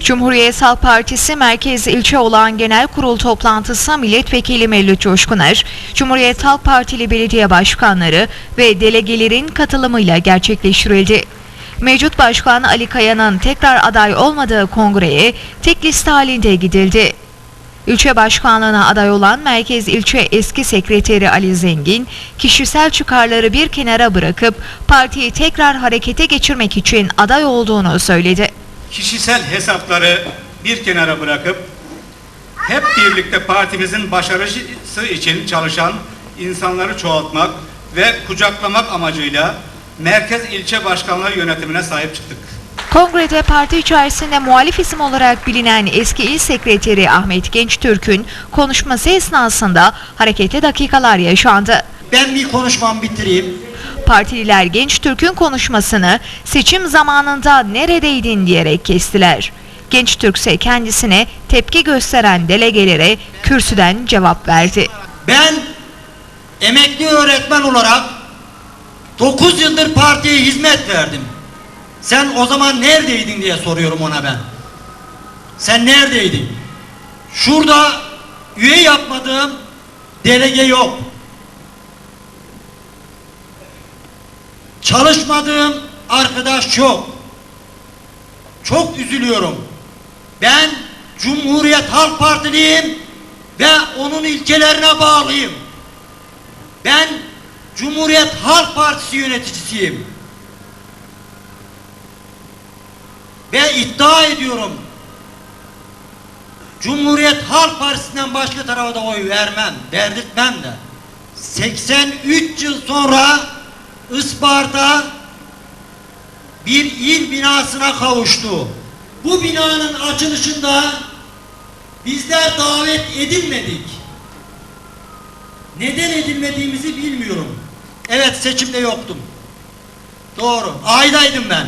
Cumhuriyet Halk Partisi Merkez İlçe olan genel kurul toplantısı Milletvekili Mevlüt Coşkuner, Cumhuriyet Halk Partili belediye başkanları ve delegelerin katılımıyla gerçekleştirildi. Mevcut Başkan Ali Kaya'nın tekrar aday olmadığı kongreye tek liste halinde gidildi. İlçe başkanlığına aday olan Merkez İlçe Eski Sekreteri Ali Zengin, kişisel çıkarları bir kenara bırakıp partiyi tekrar harekete geçirmek için aday olduğunu söyledi. Kişisel hesapları bir kenara bırakıp hep birlikte partimizin başarısı için çalışan insanları çoğaltmak ve kucaklamak amacıyla merkez ilçe başkanlığı yönetimine sahip çıktık. Kongrede parti içerisinde muhalif isim olarak bilinen eski il sekreteri Ahmet Gençtürk'ün konuşması esnasında hareketli dakikalar yaşandı. Ben bir konuşmamı bitireyim. Partililer Gençtürk'ün konuşmasını seçim zamanında neredeydin diyerek kestiler. Gençtürk ise kendisine tepki gösteren delegelere kürsüden cevap verdi. Ben emekli öğretmen olarak 9 yıldır partiye hizmet verdim. Sen o zaman neredeydin diye soruyorum ona ben. Sen neredeydin? Şurada üye yapmadığım delege yok. Çalışmadığım arkadaş yok. Çok üzülüyorum. Ben Cumhuriyet Halk Partiliyim ve onun ilkelerine bağlıyım. Ben Cumhuriyet Halk Partisi yöneticisiyim. Ve iddia ediyorum. Cumhuriyet Halk Partisi'nden başka tarafa da oy vermem, verdirtmem de. 83 yıl sonra Isparta bir il binasına kavuştu. Bu binanın açılışında bizler davet edilmedik. Neden edilmediğimizi bilmiyorum. Evet seçimde yoktum. Doğru. Aydaydım ben.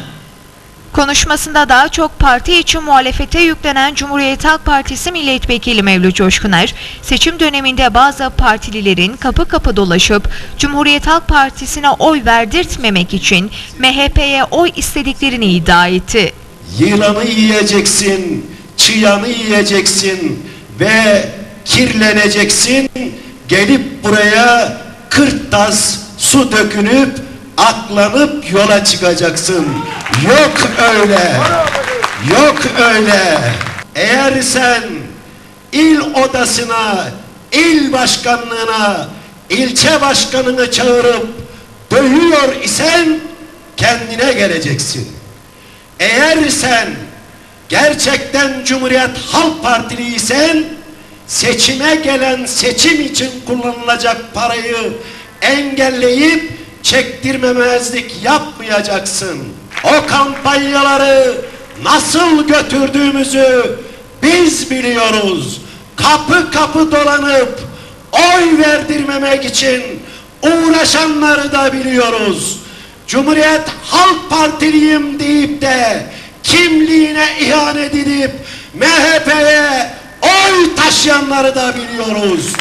Konuşmasında daha çok parti için muhalefete yüklenen Cumhuriyet Halk Partisi Milletvekili Mevlüt Coşkuner, seçim döneminde bazı partililerin kapı kapı dolaşıp Cumhuriyet Halk Partisi'ne oy verdirtmemek için MHP'ye oy istediklerini iddia etti. Yılanı yiyeceksin, çıyanı yiyeceksin ve kirleneceksin. Gelip buraya 40 tas su dökünüp aklanıp yola çıkacaksın. Yok öyle. Yok öyle. Eğer sen il odasına, il başkanlığına, ilçe başkanını çağırıp dövüyor isen kendine geleceksin. Eğer sen gerçekten Cumhuriyet Halk Partiliysen seçime gelen seçim için kullanılacak parayı engelleyip çektirmemezlik yapmayacaksın. O kampanyaları nasıl götürdüğümüzü biz biliyoruz. Kapı kapı dolanıp oy verdirmemek için uğraşanları da biliyoruz. Cumhuriyet Halk Partiliyim deyip de kimliğine ihanet edip MHP'ye oy taşıyanları da biliyoruz.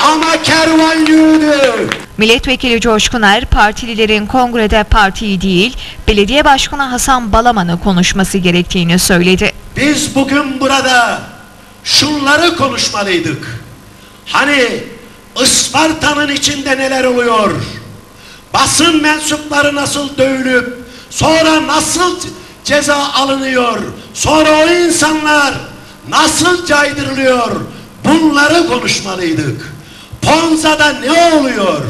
Ama kervan yürüdü. Milletvekili Coşkuner, partililerin kongrede partiyi değil, belediye başkanı Hasan Balaman'ı konuşması gerektiğini söyledi. Biz bugün burada şunları konuşmalıydık. Hani Isparta'nın içinde neler oluyor? Basın mensupları nasıl dövülüp sonra nasıl ceza alınıyor? Sonra o insanlar nasıl caydırılıyor? Bunları konuşmalıydık. Ponza'da ne oluyor?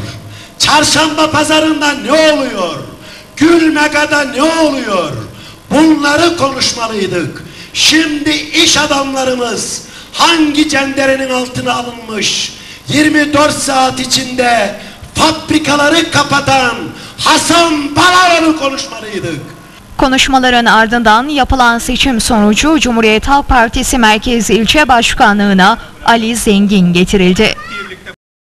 Çarşamba pazarında ne oluyor? Gülmega'da ne oluyor? Bunları konuşmalıydık. Şimdi iş adamlarımız hangi cenderenin altına alınmış? 24 saat içinde fabrikaları kapatan Hasan Balaban'ı konuşmalıydık. Konuşmaların ardından yapılan seçim sonucu Cumhuriyet Halk Partisi Merkez İlçe Başkanlığına Ali Zengin getirildi.